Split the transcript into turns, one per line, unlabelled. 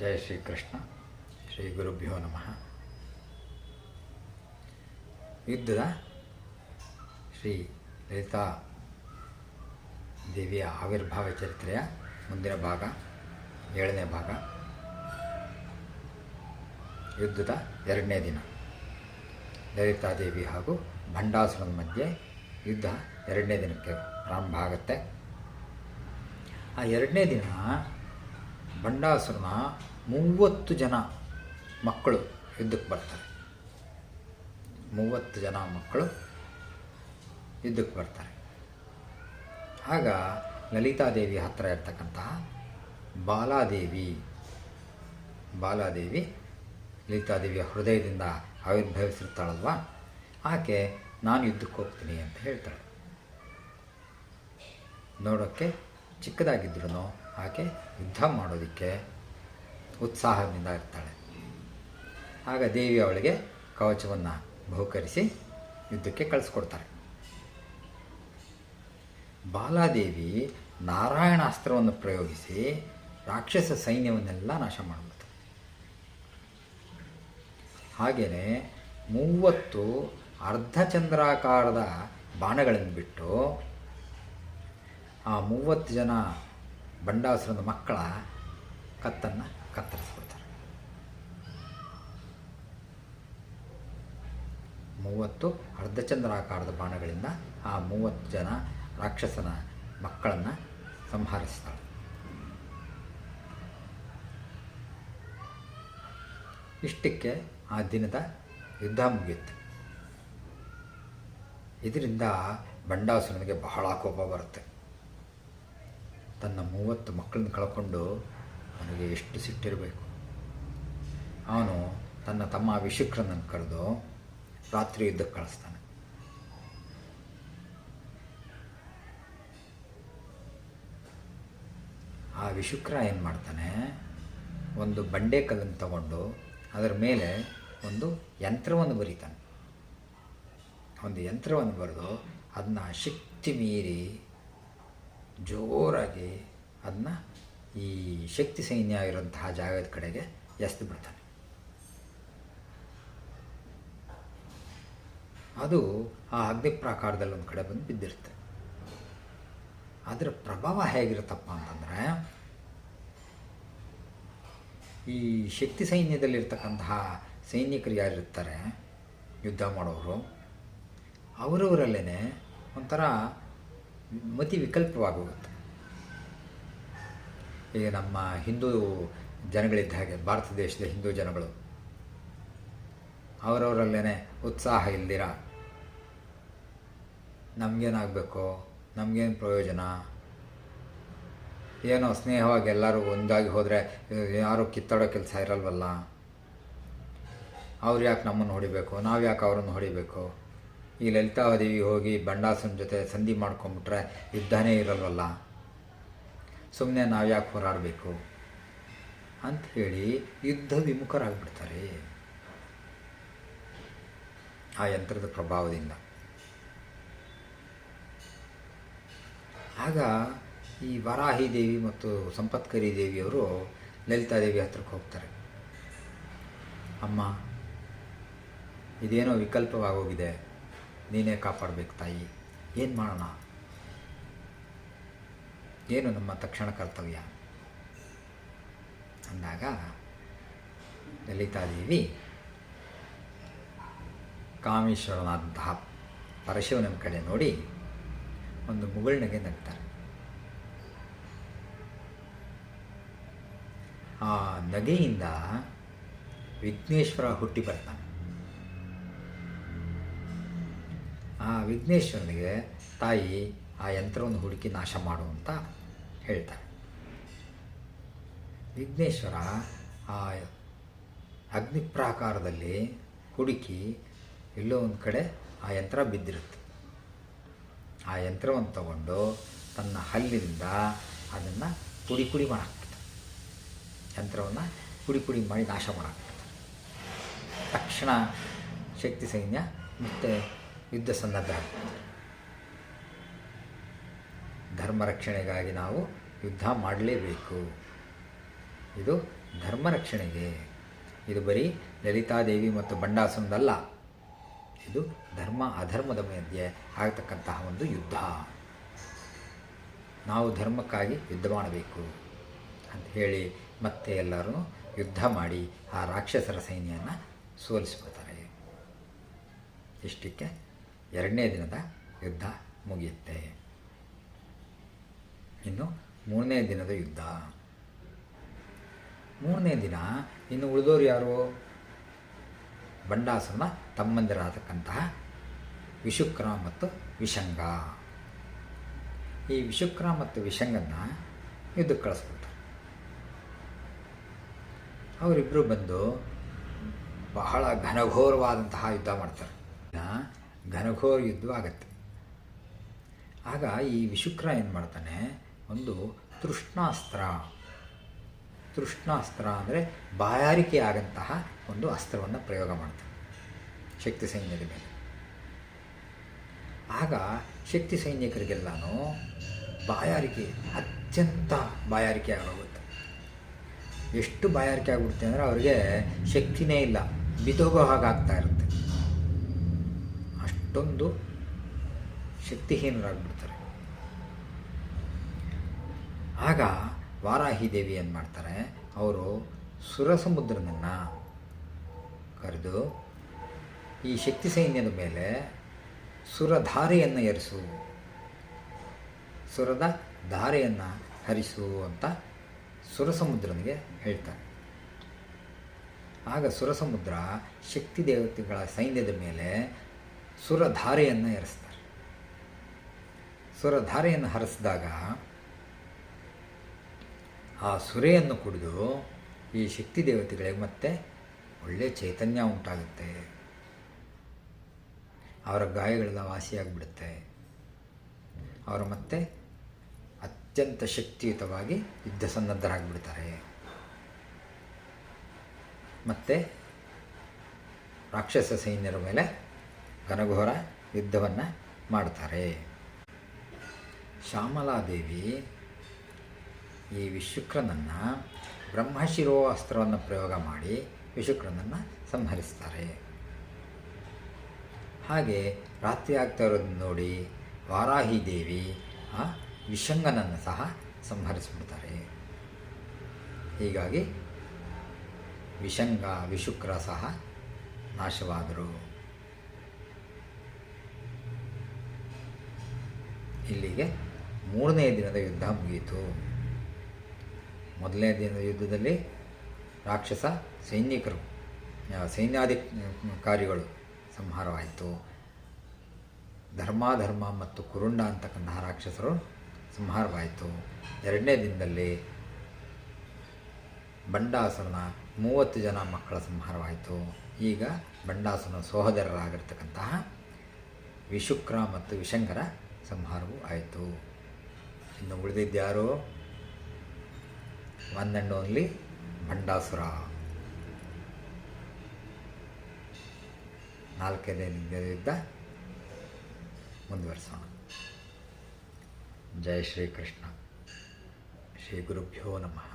ಜಯ ಶ್ರೀಕೃಷ್ಣ. ಶ್ರೀ ಗುರುಭ್ಯೋ ನಮಃ. ಯುದ್ಧದ ಶ್ರೀ ಲಲಿತಾ ದೇವಿಯ ಆವಿರ್ಭಾವ ಚರಿತ್ರೆಯ ಮುಂದಿನ ಭಾಗ, ಏಳನೇ ಭಾಗ. ಯುದ್ಧದ ಎರಡನೇ ದಿನ. ಲಲಿತಾದೇವಿ ಹಾಗೂ ಭಂಡಾಸುರನ ಮಧ್ಯೆ ಯುದ್ಧ ಎರಡನೇ ದಿನಕ್ಕೆ ಪ್ರಾರಂಭ ಆಗುತ್ತೆ. ಆ ಎರಡನೇ ದಿನ ಬಂಡಾಸುರನ ಮೂವತ್ತು ಜನ ಮಕ್ಕಳು ಯುದ್ಧಕ್ಕೆ ಬರ್ತಾರೆ. ಮೂವತ್ತು ಜನ ಮಕ್ಕಳು ಯುದ್ಧಕ್ಕೆ ಬರ್ತಾರೆ. ಆಗ ಲಲಿತಾದೇವಿ ಹತ್ತಿರ ಇರ್ತಕ್ಕಂತಹ ಬಾಲಾದೇವಿ ಬಾಲಾದೇವಿ ಲಲಿತಾದೇವಿಯ ಹೃದಯದಿಂದ ಆವಿರ್ಭವಿಸಿರ್ತಾಳಲ್ವ? ಆಕೆ, ನಾನು ಯುದ್ಧಕ್ಕೆ ಹೋಗ್ತೀನಿ ಅಂತ ಹೇಳ್ತಾಳೆ. ನೋಡೋಕ್ಕೆ ಚಿಕ್ಕದಾಗಿದ್ರೂ ಆಕೆ ಯುದ್ಧ ಮಾಡೋದಕ್ಕೆ ಉತ್ಸಾಹದಿಂದ ಇರ್ತಾಳೆ. ಆಗ ದೇವಿ ಅವಳಿಗೆ ಕವಚವನ್ನು ಬಹುಕರಿಸಿ ಯುದ್ಧಕ್ಕೆ ಕಳಿಸ್ಕೊಡ್ತಾರೆ. ಬಾಲಾದೇವಿ ನಾರಾಯಣ ಅಸ್ತ್ರವನ್ನು ಪ್ರಯೋಗಿಸಿ ರಾಕ್ಷಸ ಸೈನ್ಯವನ್ನೆಲ್ಲ ನಾಶ ಮಾಡಿಬಿಡ್ತಾರೆ ಹಾಗೆಯೇ ಮೂವತ್ತು ಅರ್ಧಚಂದ್ರಾಕಾರದ ಬಾಣಗಳನ್ನು ಬಿಟ್ಟು ಆ ಮೂವತ್ತು ಜನ ಬಂಡಾಸುರದ ಮಕ್ಕಳ ಕತ್ತನ್ನು ಕತ್ತರಿಸ್ಕೊಳ್ತಾರೆ. ಮೂವತ್ತು ಅರ್ಧಚಂದ್ರಾಕಾರದ ಬಾಣಗಳಿಂದ ಆ ಮೂವತ್ತು ಜನ ರಾಕ್ಷಸನ ಮಕ್ಕಳನ್ನು ಸಂಹರಿಸ್ತಾಳೆ ಇಷ್ಟಕ್ಕೆ ಆ ದಿನದ ಯುದ್ಧ ಮುಗಿಯುತ್ತೆ. ಇದರಿಂದ ಬಂಡಾಸುರನಿಗೆ ಬಹಳ ಕೋಪ ಬರುತ್ತೆ. ತನ್ನ ಮೂವತ್ತು ಮಕ್ಕಳನ್ನು ಕಳ್ಕೊಂಡು ಅವನಿಗೆ ಎಷ್ಟು ಸಿಟ್ಟಿರಬೇಕು? ಅವನು ತನ್ನ ತಮ್ಮ ವಿಶುಕ್ರನನ್ನು ಕರೆದು ರಾತ್ರಿ ಯುದ್ಧಕ್ಕೆ ಕಳಿಸ್ತಾನೆ. ಆ ವಿಶುಕ್ರ ಏನು ಮಾಡ್ತಾನೆ? ಒಂದು ಬಂಡೆ ಕಲ್ಲನ್ನು ತಗೊಂಡು ಅದರ ಮೇಲೆ ಒಂದು ಯಂತ್ರವನ್ನು ಬರೀತಾನೆ. ಒಂದು ಯಂತ್ರವನ್ನು ಬರೆದು ಅದನ್ನ ಶಕ್ತಿ ಮೀರಿ ಜೋರಾಗಿ ಅದನ್ನ ಈ ಶಕ್ತಿ ಸೈನ್ಯ ಇರುವಂತಹ ಜಾಗದ ಕಡೆಗೆ ಎಸ್ದು ಬಿಡ್ತಾನೆ. ಅದು ಆ ಅಗ್ನಿ ಪ್ರಾಕಾರದಲ್ಲಿ ಒಂದು ಕಡೆ ಬಂದು ಬಿದ್ದಿರುತ್ತೆ. ಅದರ ಪ್ರಭಾವ ಹೇಗಿರುತ್ತಪ್ಪ ಅಂತಂದರೆ, ಈ ಶಕ್ತಿ ಸೈನ್ಯದಲ್ಲಿರ್ತಕ್ಕಂತಹ ಸೈನಿಕರು ಯಾರಿರ್ತಾರೆ, ಯುದ್ಧ ಮಾಡೋರು ಅವರವರಲ್ಲೇ ಒಂಥರ ಮತಿ ವಿಕಲ್ಪವಾಗೋಗುತ್ತೆ ಈಗ ನಮ್ಮ ಹಿಂದೂ ಜನಗಳಿದ್ದ ಹಾಗೆ, ಭಾರತ ದೇಶದ ಹಿಂದೂ ಜನಗಳು ಅವರವರಲ್ಲೇ ಉತ್ಸಾಹ ಇಲ್ದಿರ? ನಮಗೇನಾಗಬೇಕು? ನಮಗೇನು ಪ್ರಯೋಜನ? ಏನೋ ಸ್ನೇಹವಾಗಿ ಎಲ್ಲರೂ ಒಂದಾಗಿ ಹೋದರೆ, ಯಾರು ಕಿತ್ತಾಡೋ ಕೆಲಸ ಇರಲ್ವಲ್ಲ? ಅವ್ರು ಯಾಕೆ ನಮ್ಮನ್ನು ಹೊಡಿಬೇಕು? ನಾವು ಯಾಕೆ ಅವರನ್ನು ಹೊಡಿಬೇಕು? ಈ ಲಲಿತಾದೇವಿ ಹೋಗಿ ಬಂಡಾಸನ ಜೊತೆ ಸಂಧಿ ಮಾಡ್ಕೊಂಬಿಟ್ರೆ ಯುದ್ಧನೇ ಇರಲ್ವಲ್ಲ? ಸುಮ್ಮನೆ ನಾವು ಯಾಕೆ ಹೋರಾಡಬೇಕು? ಅಂತ ಹೇಳಿ ಯುದ್ಧ ವಿಮುಖರಾಗಿಬಿಡ್ತಾರೆ. ಆ ಯಂತ್ರದ ಪ್ರಭಾವದಿಂದ. ಆಗ ಈ ವರಾಹಿ ದೇವಿ ಮತ್ತು ಸಂಪತ್ಕರಿ ದೇವಿಯವರು ಲಲಿತಾದೇವಿ ಹತ್ರಕ್ಕೆ ಹೋಗ್ತಾರೆ. ಅಮ್ಮ, ಇದೇನೋ ವಿಕಲ್ಪವಾಗೋಗಿದೆ. ನೀನೇ ಕಾಪಾಡಬೇಕು ತಾಯಿ. ಏನು ಮಾಡೋಣ? ಏನು ನಮ್ಮ ತಕ್ಷಣ ಕರ್ತವ್ಯ? ಅಂದಾಗ ಲಲಿತಾದೇವಿ ಕಾಮೇಶ್ವರನಾದಂತಹ ಪರಶಿವನ ಕಡೆ ನೋಡಿ ಒಂದು ಮುಗುಳ್ನಗೆ ನಗ್ತಾರೆ. ಆ ನಗೆಯಿಂದ ವಿಘ್ನೇಶ್ವರ ಹುಟ್ಟಿ ಬರ್ತಾನೆ. ಆ ವಿಘ್ನೇಶ್ವರನಿಗೆ ತಾಯಿ ಆ ಯಂತ್ರವನ್ನು ಹುಡುಕಿ ನಾಶ ಮಾಡು ಅಂತ ಹೇಳ್ತಾರೆ. ವಿಘ್ನೇಶ್ವರ ಆ ಅಗ್ನಿ ಪ್ರಾಕಾರದಲ್ಲಿ ಹುಡುಕಿ ಎಲ್ಲೋ ಒಂದು ಕಡೆ ಆ ಯಂತ್ರ ಬಿದ್ದಿರುತ್ತೆ. ಆ ಯಂತ್ರವನ್ನು ತಗೊಂಡು ತನ್ನ ಹಲ್ಲಿನಿಂದ ಅದನ್ನು ಪುಡಿ ಪುಡಿ ಮಾಡಾಕ್ಬಿಡ್ತಾರೆ ಯಂತ್ರವನ್ನು ಪುಡಿ ಪುಡಿ ಮಾಡಿ ನಾಶ ಮಾಡಾಕ್ಬಿಡ್ತಾರೆ ತಕ್ಷಣ ಶಕ್ತಿ ಸೈನ್ಯ ಮತ್ತು ಯುದ್ಧ ಸನ್ನದ್ಧ. ಧರ್ಮ ರಕ್ಷಣೆಗಾಗಿ ನಾವು ಯುದ್ಧ ಮಾಡಲೇಬೇಕು. ಇದು ಧರ್ಮ ರಕ್ಷಣೆಗೆ. ಇದು ಬರೀ ಲಲಿತಾದೇವಿ ಮತ್ತು ಬಂಡಾಸುಂದಲ್ಲ. ಇದು ಧರ್ಮ ಅಧರ್ಮದ ಮಧ್ಯೆ ಆಗತಕ್ಕಂತಹ ಒಂದು ಯುದ್ಧ. ನಾವು ಧರ್ಮಕ್ಕಾಗಿ ಯುದ್ಧ ಮಾಡಬೇಕು ಅಂತ ಹೇಳಿ ಮತ್ತೆ ಎಲ್ಲರೂ ಯುದ್ಧ ಮಾಡಿ ಆ ರಾಕ್ಷಸರ ಸೈನ್ಯನ ಸೋಲಿಸ್ಬಿಡ್ತಾರೆ ಇಷ್ಟಕ್ಕೆ ಎರಡನೇ ದಿನದ ಯುದ್ಧ ಮುಗಿಯುತ್ತೆ. ಇನ್ನು ಮೂರನೇ ದಿನದ ಯುದ್ಧ. ಮೂರನೇ ದಿನ ಇನ್ನು ಉಳಿದವರು ಯಾರು? ಬಂಡಾಸನ ತಮ್ಮಂದಿರಾದಕ್ಕಂತಹ ವಿಶುಕ್ರ ಮತ್ತು ವಿಷಂಗ ಈ ವಿಶುಕ್ರ ಮತ್ತು ವಿಷಂಗನ ಯುದ್ಧಕ್ಕೆ ಕಳಿಸ್ಬಿಡ್ತಾರೆ ಅವರಿಬ್ಬರು ಬಂದು ಬಹಳ ಘನಘೋರವಾದಂತಹ ಯುದ್ಧ ಮಾಡ್ತಾರೆ. ಘನಘೋರ ಯುದ್ಧ ಆಗತ್ತೆ. ಆಗ ಈ ವಿಶುಕ್ರ ಏನು ಮಾಡ್ತಾನೆ? ಒಂದು ತೃಷ್ಣಾಸ್ತ್ರ. ತೃಷ್ಣಾಸ್ತ್ರ ಅಂದರೆ ಬಾಯಾರಿಕೆ ಆಗಂತಹ ಒಂದು ಅಸ್ತ್ರವನ್ನು ಪ್ರಯೋಗ ಮಾಡ್ತಾನೆ ಶಕ್ತಿ ಸೈನ್ಯದ ಮೇಲೆ. ಆಗ ಶಕ್ತಿ ಸೈನಿಕರಿಗೆಲ್ಲನೂ ಬಾಯಾರಿಕೆ, ಅತ್ಯಂತ ಬಾಯಾರಿಕೆ ಆಗೋಗುತ್ತೆ. ಎಷ್ಟು ಬಾಯಾರಿಕೆ ಆಗಿಬಿಡುತ್ತೆ ಅಂದರೆ ಅವರಿಗೆ ಶಕ್ತಿನೇ ಇಲ್ಲ. ಬಿದೋಗೋ ಹಾಗಾಗ್ತಾ ಇರುತ್ತೆ. ಅಷ್ಟೊಂದು ಶಕ್ತಿಹೀನರಾಗ್ಬಿಡ್ತಾರೆ. ಆಗ ವಾರಾಹಿ ದೇವಿ ಏನು ಮಾಡ್ತಾರೆ, ಅವರು ಸುರಸಮುದ್ರನನ್ನು ಕರೆದು ಈ ಶಕ್ತಿ ಸೈನ್ಯದ ಮೇಲೆ ಸುರಧಾರೆಯನ್ನು ಎರಿಸು ಸುರದ ಧಾರೆಯನ್ನು ಹರಿಸು ಅಂತ ಸುರಸಮುದ್ರನಿಗೆ ಹೇಳ್ತಾರೆ. ಆಗ ಸುರಸಮುದ್ರ ಶಕ್ತಿ ದೇವತೆಗಳ ಸೈನ್ಯದ ಮೇಲೆ ಸುರಧಾರೆಯನ್ನು ಎರೆಸ್ತಾರೆ ಸುರಧಾರೆಯನ್ನು ಹರಿಸಿದಾಗ ಆ ಸುರೆಯನ್ನು ಕುಡಿದು ಈ ಶಕ್ತಿ ದೇವತೆಗಳಿಗೆ ಮತ್ತೆ ಒಳ್ಳೆಯ ಚೈತನ್ಯ ಉಂಟಾಗುತ್ತೆ. ಅವರ ಗಾಯಗಳೆಲ್ಲ ವಾಸಿಯಾಗಿಬಿಡುತ್ತೆ. ಅವರು ಮತ್ತೆ ಅತ್ಯಂತ ಶಕ್ತಿಯುತವಾಗಿ ಯುದ್ಧ ಸನ್ನದ್ಧರಾಗಿಬಿಡ್ತಾರೆ. ಮತ್ತು ರಾಕ್ಷಸ ಸೈನ್ಯರ ಮೇಲೆ ಘನಘೋರ ಯುದ್ಧವನ್ನು ಮಾಡ್ತಾರೆ. ಶ್ಯಾಮಲಾದೇವಿ ಈ ವಿಶುಕ್ರನನ್ನು ಬ್ರಹ್ಮಶಿರೋ ಅಸ್ತ್ರವನ್ನು ಪ್ರಯೋಗ ಮಾಡಿ ವಿಶುಕ್ರನನ್ನು ಸಂಹರಿಸ್ತಾರೆ. ಹಾಗೆ ರಾತ್ರಿ ಆಗ್ತಾ ಇರೋದನ್ನು ನೋಡಿ ವಾರಾಹಿ ದೇವಿ ಆ ವಿಷಂಗನನ್ನು ಸಹ ಸಂಹರಿಸಿಬಿಡ್ತಾರೆ. ಹೀಗಾಗಿ ವಿಷಂಗ, ವಿಶುಕ್ರ ಸಹ ನಾಶವಾದರು. ಇಲ್ಲಿಗೆ ಮೂರನೇ ದಿನದ ಯುದ್ಧ ಮುಗಿಯಿತು. ಮೊದಲನೇ ದಿನದ ಯುದ್ಧದಲ್ಲಿ ರಾಕ್ಷಸ ಸೈನಿಕರು ಸೈನ್ಯಾಧಿಕಾರಿಗಳು ಸಂಹಾರವಾಯಿತು. ಧರ್ಮಾಧರ್ಮ ಮತ್ತು ಕುರುಂಡ ಅಂತಕ್ಕಂತಹ ರಾಕ್ಷಸರು ಸಂಹಾರವಾಯಿತು. ಎರಡನೇ ದಿನದಲ್ಲಿ ಬಂಡಾಸುರನ ಮೂವತ್ತು ಜನ ಮಕ್ಕಳ ಸಂಹಾರವಾಯಿತು. ಈಗ ಬಂಡಾಸುರನ ಸಹೋದರರಾಗಿರ್ತಕ್ಕಂತಹ ವಿಶುಕ್ರ ಮತ್ತು ವಿಶಂಕರ ಸಂಹಾರವೂ ಆಯಿತು. ಇನ್ನು ಉಳಿದಿದ್ದ್ಯಾರು ಒನ್ ಆ್ಯಂಡ್ ಓನ್ಲಿ ಭಂಡಾಸುರ. ನಾಲ್ಕನೇ ಯುದ್ಧ ಮುಂದುವರಿಸೋಣ. ಜಯ ಶ್ರೀಕೃಷ್ಣ. ಶ್ರೀ ಗುರುಭ್ಯೋ ನಮಃ.